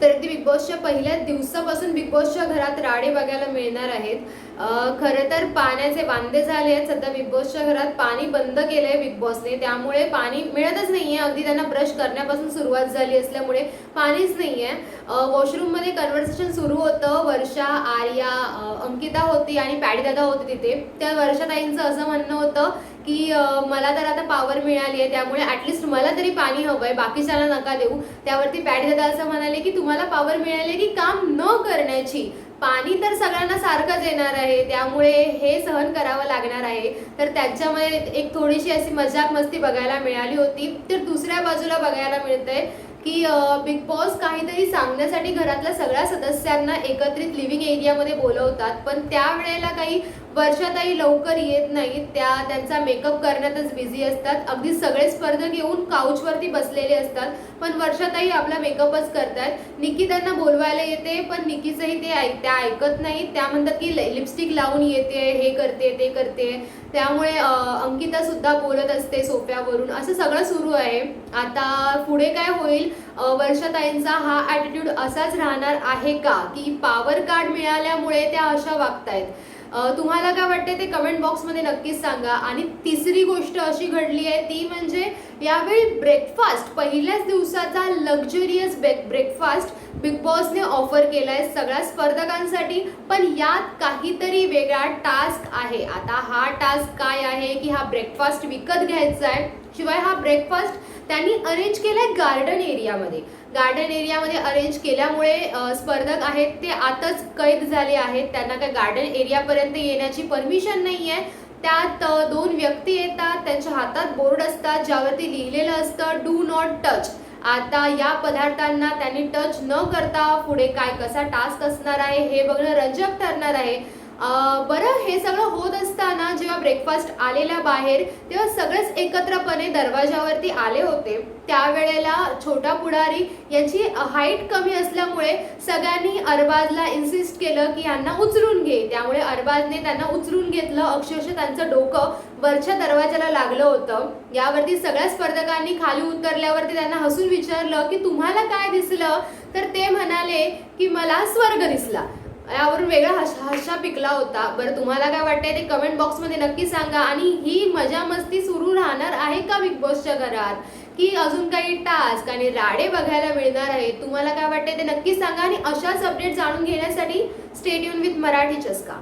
तर ती बिग बॉसच्या पहिल्याच दिवसापासून बिग बॉसच्या घरात राडे बघायला मिळणार आहेत. खरं तर पाण्याचे वांदे झाले आहेत. सध्या बिग बॉसच्या घरात पाणी बंद केलंय बिग बॉसने त्यामुळे पाणी मिळतच नाहीये. अगदी त्यांना ब्रश करण्यापासून सुरुवात झाली असल्यामुळे पाणीच नाहीये. वॉशरूममध्ये कन्व्हर्सेशन सुरू होतं. वर्षा आर्या अंकिता होती आणि पॅडीदादा होते तिथे. त्या वर्षाताईंचं असं म्हणणं होतं की मला तर आता पॉवर मिळाली आहे त्यामुळे ऍटलिस्ट मला तरी पाणी हवंय. बाकीच्यांना नका देऊ. त्यावरती पॅडीदादा असं म्हणाले की तुम्हाला पॉवर मिळाली की काम न करण्याची. पाणी तर सगळ्यांना सारखंच येणार आहे. त्यामुळे हे सहन करावं लागणार आहे. तर त्याच्यामध्ये एक थोडीशी अशी मजाक मस्ती बघायला मिळाली होती. तर दुसऱ्या बाजूला बघायला मिळतंय. की बिग बॉस काहीतरी सांगण्यासाठी घरातल्या सगळ्या सदस्यांना एकत्रित लिव्हिंग एरियामध्ये बोलवतात. पण त्यावेळेला काही वर्षाताई लवकर येत नाहीत. त्या त्यांचा मेकअप करण्यातच बिझी असतात. अगदी सगळे स्पर्धक येऊन काउचवरती बसलेले असतात. पण वर्षाताई आपला मेकअपच करतात निकी त्यांना बोलवायला येते पण निकीचंही ते ऐक त्या ऐकत नाहीत. त्या म्हणतात की लिपस्टिक लावून येते हे करते ते करते. त्यामुळे अंकितासुद्धा बोलत असते सोप्यावरून असं सगळं सुरू आहे. आता पुढे काय होईल? वर्षाताईंचा हा ॲटिट्यूड असाच राहणार आहे का? की पॉवर कार्ड मिळाल्यामुळे त्या अशा वागतायत. तुम्हाला काय वाटते ते कमेंट बॉक्समध्ये नक्कीच सांगा. आणि तिसरी गोष्ट अशी घडली आहे ती म्हणजे यावेळी ब्रेकफास्ट पहिल्याच दिवसाचा लक्झरियस ब्रेकफास्ट बिग बॉसने ऑफर केलाय सगळ्या स्पर्धकांसाठी. पण यात काहीतरी वेगळा टास्क आहे. आता हा टास्क काय आहे की हा ब्रेकफास्ट विकत घ्यायचा आहे. शिवाय हा ब्रेकफास्ट त्यांनी अरेंज केलाय गार्डन एरियामध्ये गार्डन एरियामध्ये अरेंज केल्यामुळे स्पर्धक आहेत ते आताच कैद झाले आहेत. त्यांना काय गार्डन एरियापर्यंत येण्याची परमिशन नाही आहे. त्यात दोन व्यक्ती येतात त्यांच्या हातात बोर्ड असतात ज्यावरती लिहिलेलं असतं डू नॉट टच आता या पदार्थांना त्यांनी टच न करता पुढे काय कसा टास्क असणार आहे हे बघणं रंजक ठरणार आहे. बरं हे सगळं होत असताना जेव्हा ब्रेकफास्ट आलेला बाहेर तेव्हा सगळेच एकत्रपणे दरवाजावरती आले होते. त्यावेळेला छोटा पुढारी याची हाईट कमी असल्यामुळे सगळ्यांनी अरबाजला इन्सिस्ट केलं की यांना उचलून घे. त्यामुळे अरबाजने त्यांना उचलून घेतलं. अक्षरशः त्यांचं डोकं वरच्या दरवाजाला लागलं होतं. यावरती सगळ्या स्पर्धकांनी खाली उतरल्यावरती त्यांना हसून विचारलं की तुम्हाला काय दिसलं? तर ते म्हणाले की मला स्वर्ग दिसला. यावरून वेगळा हश हशा पिकला होता. बरं तुम्हाला काय वाटतंय ते कमेंट बॉक्समध्ये नक्की सांगा. आणि ही मजा मस्ती सुरू राहणार आहे का बिग बॉसच्या घरात? की अजून काही टास्क आणि राडे बघायला मिळणार आहे तुम्हाला काय वाटतंय ते नक्की सांगा आणि अशाच अपडेट जाणून घेण्यासाठी स्टेडियम विथ मराठी चस्का.